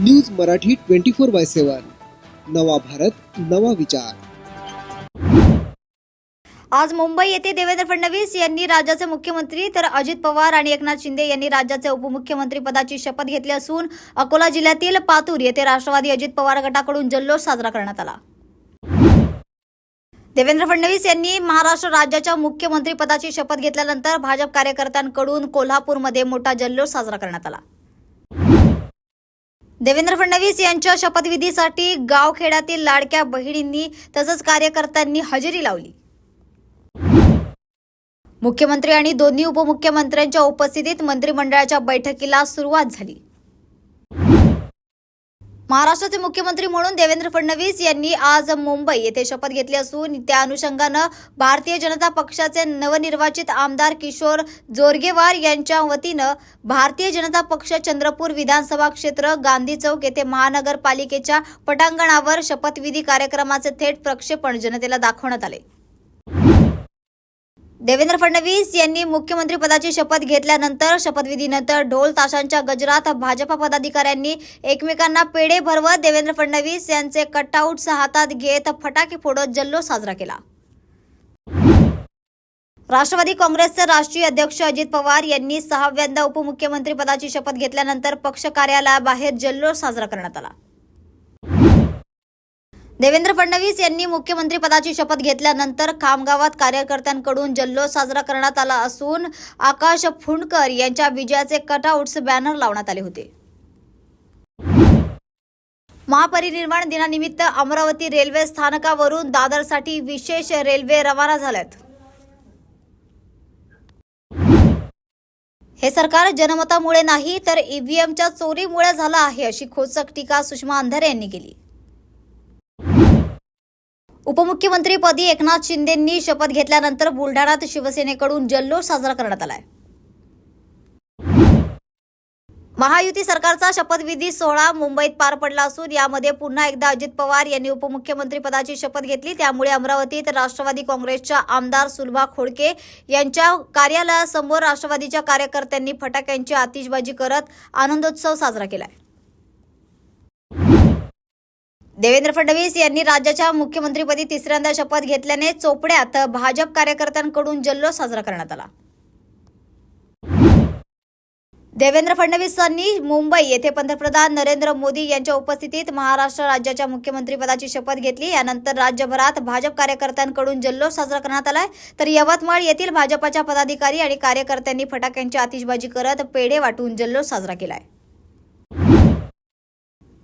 News Marathi twenty four by seven. नवा भारत नवा विचार. आज मुंबई येथे देवेंद्र फडणवीस यांनी राज्याचे मुख्यमंत्री तर अजित पवार आणि एकनाथ शिंदे यांनी राज्याचे उपमुख्यमंत्री पदाची शपथ घेतली असून अकोला जिल्ह्यातील पातूर येथे राष्ट्रवादी अजित पवार गटाकडून जल्लोष साजरा करण्यात आला. देवेंद्र फडणवीस यांनी महाराष्ट्र राज्याच्या मुख्यमंत्री पदाची शपथ घेतल्यानंतर भाजप कार्यकर्त्यांकडून कोल्हापूरमध्ये मोठा जल्लोष साजरा करण्यात आला. देवेंद्र फडणवीस यांच्या शपथविधीसाठी गावखेड्यातील लाडक्या बहिणींनी तसंच कार्यकर्त्यांनी हजेरी लावली. मुख्यमंत्री आणि दोन्ही उपमुख्यमंत्र्यांच्या उपस्थितीत मंत्रिमंडळाच्या बैठकीला सुरुवात झाली. महाराष्ट्राचे मुख्यमंत्री म्हणून देवेंद्र फडणवीस यांनी आज मुंबई येथे शपथ घेतली असून त्या अनुषंगानं भारतीय जनता पक्षाचे नवनिर्वाचित आमदार किशोर जोरगेवार यांच्या वतीनं भारतीय जनता पक्ष चंद्रपूर विधानसभा क्षेत्र गांधी चौक येथे महानगरपालिकेच्या पटांगणावर शपथविधी कार्यक्रमाचे थेट प्रक्षेपण जनतेला दाखवण्यात आले. देवेंद्र फडणवीस यांनी मुख्यमंत्री पदाची शपथ घेतल्यानंतर शपथविधीनंतर ढोल ताशांच्या गजरात भाजपा पदाधिकाऱ्यांनी एकमेकांना पेढे भरवत देवेंद्र फडणवीस यांचे कटआउट्स हातात घेत फटाके फोडत जल्लोष साजरा केला. राष्ट्रवादी काँग्रेसचे राष्ट्रीय अध्यक्ष अजित पवार यांनी सहाव्यांदा उपमुख्यमंत्री पदाची शपथ घेतल्यानंतर पक्ष कार्यालयाबाहेर जल्लोष साजरा करण्यात आला. देवेंद्र फडणवीस यांनी मुख्यमंत्री पदाची शपथ घेतल्यानंतर खामगावात कार्यकर्त्यांकडून जल्लोष साजरा करण्यात आला असून आकाश फुंडकर यांच्या विजयाचे कटआउट्स बॅनर लावण्यात आले होते. महापरिनिर्वाण दिनानिमित्त अमरावती रेल्वे स्थानकावरून दादरसाठी विशेष रेल्वे रवाना झाल्यात. हे सरकार जनमतामुळे नाही तर ईव्हीएमच्या चोरीमुळे झालं आहे अशी खोचक टीका सुषमा अंधारे यांनी केली. उपमुख्यमंत्रीपदी एकनाथ शिंदेंनी शपथ घेतल्यानंतर बुलढाण्यात शिवसेनेकडून जल्लोष साजरा करण्यात आलाय. महायुती सरकारचा शपथविधी सोहळा मुंबईत पार पडला असून यामध्ये पुन्हा एकदा अजित पवार यांनी उपमुख्यमंत्रीपदाची शपथ घेतली. त्यामुळे अमरावतीत राष्ट्रवादी काँग्रेसच्या आमदार सुलभा खोडके यांच्या कार्यालयासमोर राष्ट्रवादीच्या कार्यकर्त्यांनी फटाक्यांची आतिषबाजी करत आनंदोत्सव साजरा केलाय. देवेंद्र फडणवीस यांनी राज्याच्या मुख्यमंत्रीपदी तिसऱ्यांदा शपथ घेतल्याने चोपड्यात भाजप कार्यकर्त्यांकडून जल्लोष साजरा करण्यात आला. देवेंद्र फडणवीसांनी मुंबई येथे पंतप्रधान नरेंद्र मोदी यांच्या उपस्थितीत महाराष्ट्र राज्याच्या मुख्यमंत्रीपदाची शपथ घेतली. यानंतर राज्यभरात भाजप कार्यकर्त्यांकडून जल्लोष साजरा करण्यात आलाय. तर यवतमाळ येथील भाजपाच्या पदाधिकारी आणि कार्यकर्त्यांनी फटाक्यांची आतिषबाजी करत पेढे वाटून जल्लोष साजरा केलाय.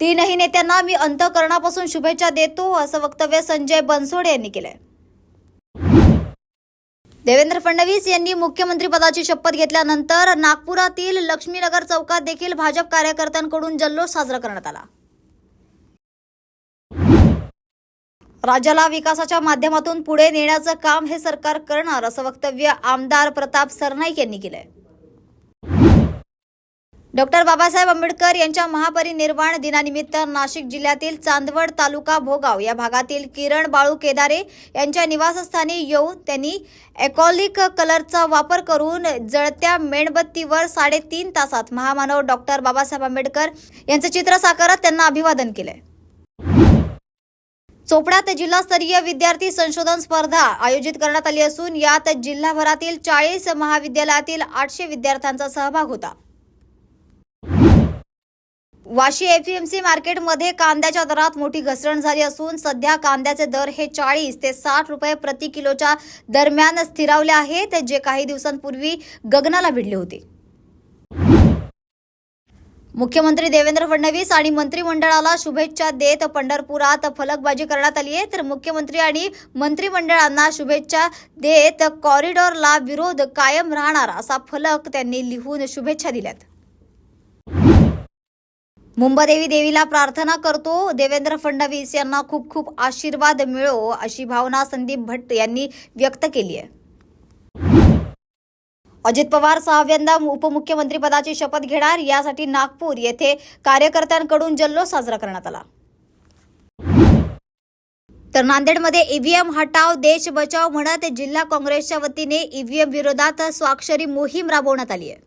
तीनही नेत्यांना मी अंतकरणापासून शुभेच्छा देतो असं वक्तव्य संजय बनसोडे यांनी केलंय. देवेंद्र फडणवीस यांनी मुख्यमंत्रीपदाची शपथ घेतल्यानंतर नागपुरातील लक्ष्मीनगर चौकात देखील भाजप कार्यकर्त्यांकडून जल्लोष साजरा करण्यात आला. राज्याला विकासाच्या माध्यमातून पुढे नेण्याचं काम हे सरकार करणार असं वक्तव्य आमदार प्रताप सरनाईक यांनी केलंय. डॉक्टर बाबासाहेब आंबेडकर यांच्या महापरिनिर्वाण दिनानिमित्त नाशिक जिल्ह्यातील चांदवड तालुका भोगाव या भागातील किरण बाळू केदारे यांच्या निवासस्थानी येऊन त्यांनी एकॉलिक कलरचा वापर करून जळत्या मेणबत्तीवर साडेतीन तासात महामानव डॉक्टर बाबासाहेब आंबेडकर यांचं चित्र साकारत त्यांना अभिवादन केलंय. चोपड्यात जिल्हास्तरीय विद्यार्थी संशोधन स्पर्धा आयोजित करण्यात आली असून यात जिल्हाभरातील चाळीस महाविद्यालयातील आठशे विद्यार्थ्यांचा सहभाग होता. वाशी एपीएमसी मार्केटमध्ये कांद्याच्या दरात मोठी घसरण झाली असून सध्या कांद्याचे दर हे चाळीस ते साठ रुपये प्रति किलोच्या दरम्यान स्थिरावले आहेत जे काही दिवसांपूर्वी गगनाला भिडले होते. मुख्यमंत्री देवेंद्र फडणवीस आणि मंत्रिमंडळाला शुभेच्छा देत पंढरपुरात फलकबाजी करण्यात आली आहे. तर मुख्यमंत्री आणि मंत्रिमंडळांना शुभेच्छा देत कॉरिडॉरला विरोध कायम राहणार असा फलक त्यांनी लिहून शुभेच्छा दिल्यात. मुंबादेवी देवीला प्रार्थना करतो. देवेंद्र फडणवीस यांना खूप खूप आशीर्वाद मिळो अशी भावना संदीप भट्ट यांनी व्यक्त केली आहे. अजित पवार सहाव्यांदा उपमुख्यमंत्रीपदाची शपथ घेणार. यासाठी नागपूर येथे कार्यकर्त्यांकडून जल्लोष साजरा करण्यात आला. तर नांदेडमध्ये ईव्हीएम हटाव देश बचाव म्हणत जिल्हा काँग्रेसच्या वतीने ईव्हीएम विरोधात स्वाक्षरी मोहीम राबवण्यात आली आहे.